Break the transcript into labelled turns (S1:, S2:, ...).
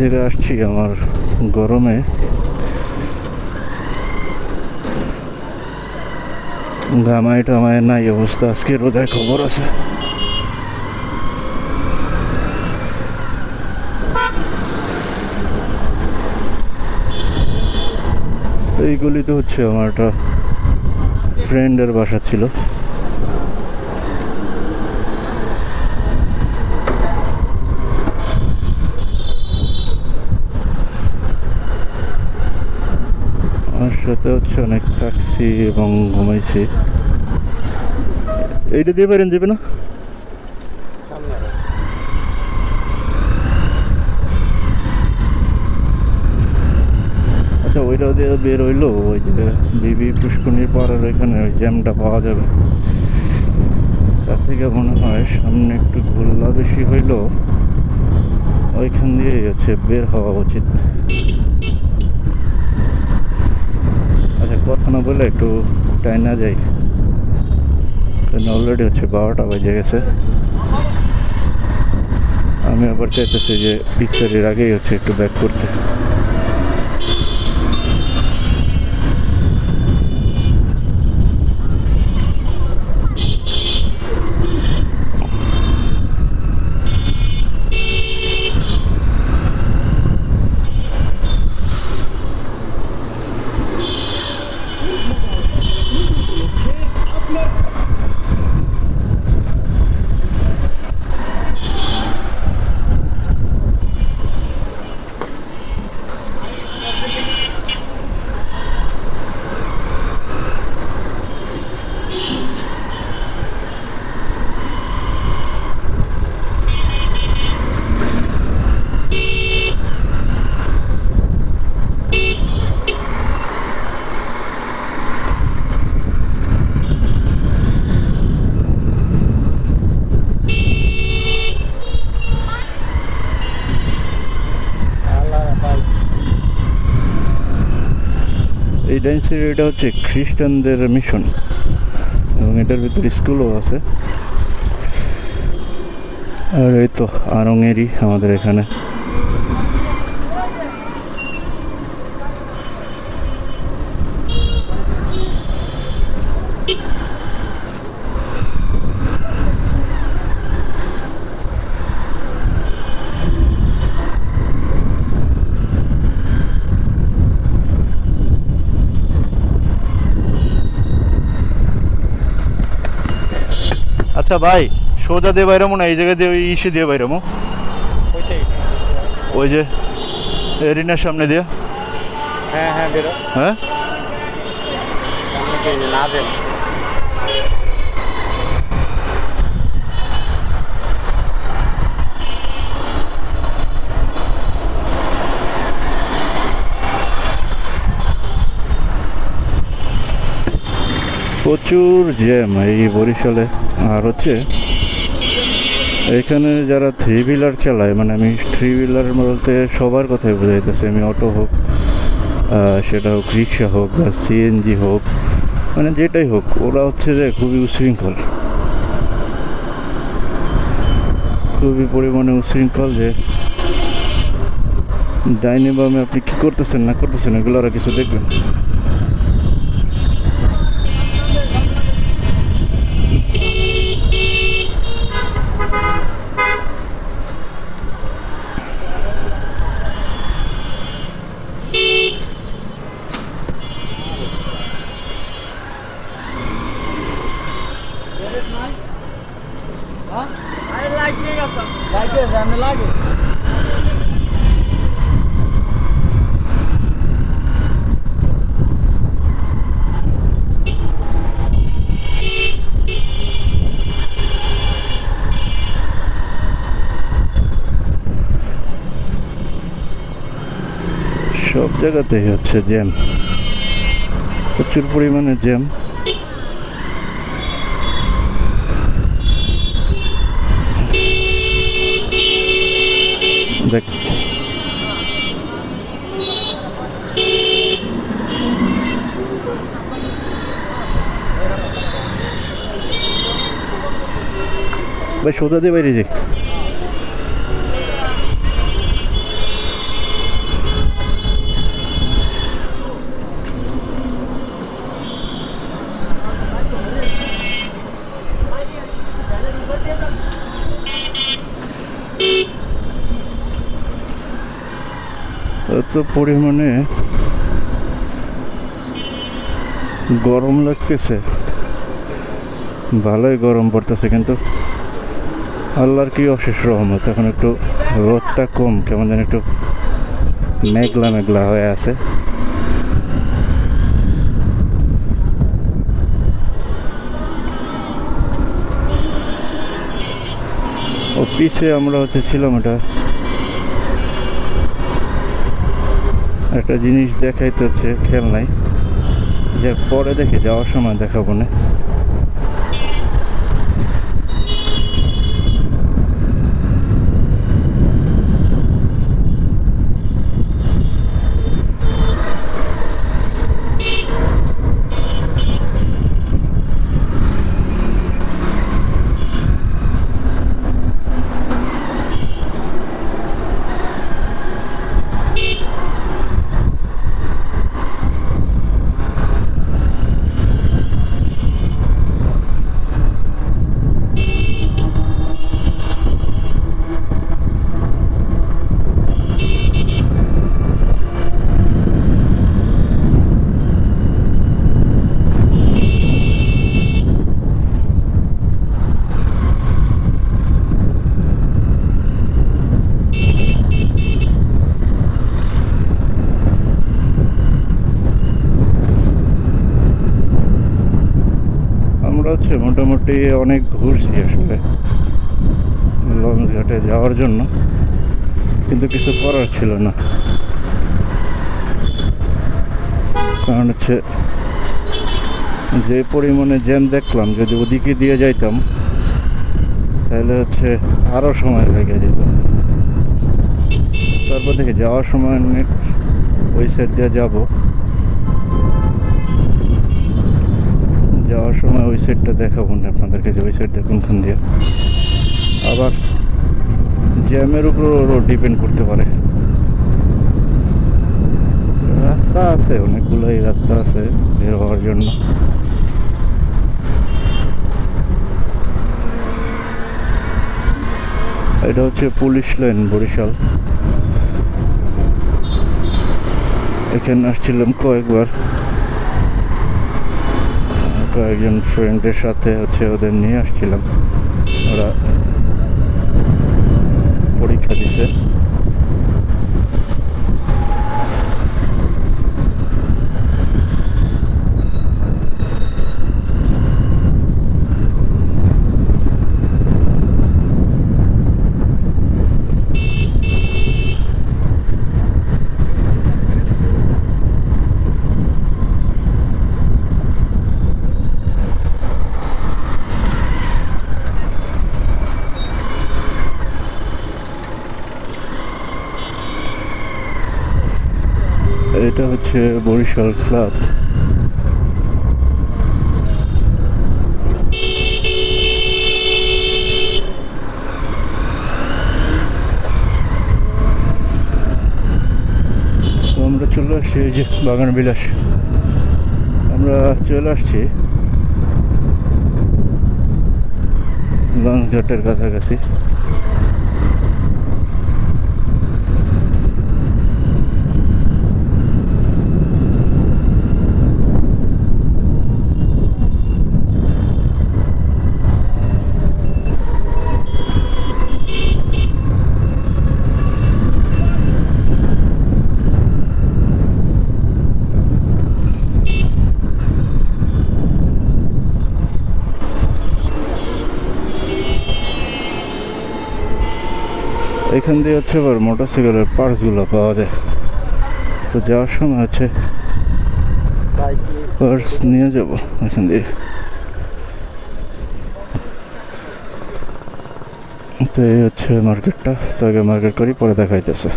S1: থেকে আসছি আমার গরমে। ঘামাই টামায় নাই অবস্থা, আজকে রোদায় খবর আছে। এইগুলিতে হচ্ছে আমার একটা ফ্রেন্ডের বাসা ছিল আমার সাথে হচ্ছে অনেক থাকছি এবং ঘুমাইছি। এইটা দিয়ে পারেন যাবে না? আচ্ছা ওইটা দিয়ে বের হইল, ওই যে বিবি পুষ্করণীর পাড়ার ওইখানে ওই জ্যামটা পাওয়া যাবে। তার থেকে মনে হয় সামনে একটু ঘোলা বেশি হইল, ওইখান দিয়ে হচ্ছে বের হওয়া উচিত আচ্ছা কথা না বলে একটু টাইনা যাই। কারণ অলরেডি হচ্ছে বারোটা বাজে গেছে। আমি আবার চাইতেছি যে পিকচারের আগেই হচ্ছে একটু ব্যাক করতে। এই ডান্সের এটা হচ্ছে খ্রিস্টানদের মিশন এবং এটার ভিতরে স্কুলও আছে। আর এই তো আরঙেরই আমাদের এখানে। আচ্ছা ভাই সোজা দিয়ে বাইরামো না এই জায়গা দিয়ে ওই ইসে দিয়ে বাইরামো ওই যে এরিনার সামনে দিয়ে।
S2: হ্যাঁ হ্যাঁ বেরো।
S1: হ্যাঁ? প্রচুর জ্যাম এই বরিশালে। আর হচ্ছে, এখানে যারা থ্রি হুইলার চালায় মানে আমি থ্রি হুইলার বলতে সবার কথাই বোঝাইতেছি, আমি অটো হোক সেটা হোক, রিক্সা হোক বা সিএনজি হোক মানে যেটাই হোক, ওরা হচ্ছে যে খুবই উশৃঙ্খল। খুবই পরিমাণে উশৃঙ্খল যে ডাইনে বামে আপনি কী করতেছেন, না করতেছেন, এগুলো ওরা কিছু দেখবেন সব জায়গাতেই হচ্ছে জ্যাম প্রচুর পরিমাণে জ্যাম ভাই সোজা দিয়ে বাইরে যাই। এত পরিমাণে গরম লাগতেছে। ভালোই গরম পড়তেছে কিন্তু। আল্লাহর কি অশেষ রহমত? এখন একটু রোদটা কম, কেমন যেন একটু মেঘলা মেঘলা হয়ে আছে। ও পিছে আমরা হচ্ছে ছিলাম এটা। একটা জিনিস দেখাইতে হচ্ছে খেলনাই যে পরে দেখে যাওয়ার সময় দেখাবো না আমরা হচ্ছে মোটামুটি অনেক ঘুরছি আসলে। লঞ্চ ঘাটে যাওয়ার জন্য। কিন্তু কিছু করার ছিল না। কারণ হচ্ছে, যে পরিমাণে জ্যাম দেখলাম, যদি ওদিকে দিয়ে যাইতাম, তাহলে হচ্ছে আরও সময় লেগে যেত। তারপর দেখে যাওয়ার সময় ওই সাইড দিয়ে যাব। যাওয়ার সময় ওই সাইডটা দেখাবো না, আপনাদেরকে যে ওই সাইড দেখুন খান দিয়ে। আবার জ্যামের উপরও ডিপেন্ড করতে পারে। রাস্তা আছে, অনেকগুলোই রাস্তা আছে বের হওয়ার জন্য। এটা হচ্ছে পুলিশ লাইন, বরিশাল। এখানে আসছিলাম কয়েকবার। কয়েকজন ফ্রেন্ডের সাথে হচ্ছে ওদের নিয়ে আসছিলাম। ওরা পরীক্ষা দিছে। এটা হচ্ছে বরিশাল ক্লাব। আমরা চলে আসছি এই যে বাগান বিলাস। আমরা চলে আসছি লঞ্চ ঘাটের কাছাকাছি। এখান দিয়ে হচ্ছে আবার মোটরসাইকেলের পার্টসগুলো পাওয়া যায়। তো যাওয়ার সময় আছে পার্টস নিয়ে যাব এখান দিয়ে। তো এই হচ্ছে মার্কেটটা, তো আগে মার্কেট করি, পরে দেখাইতেছে।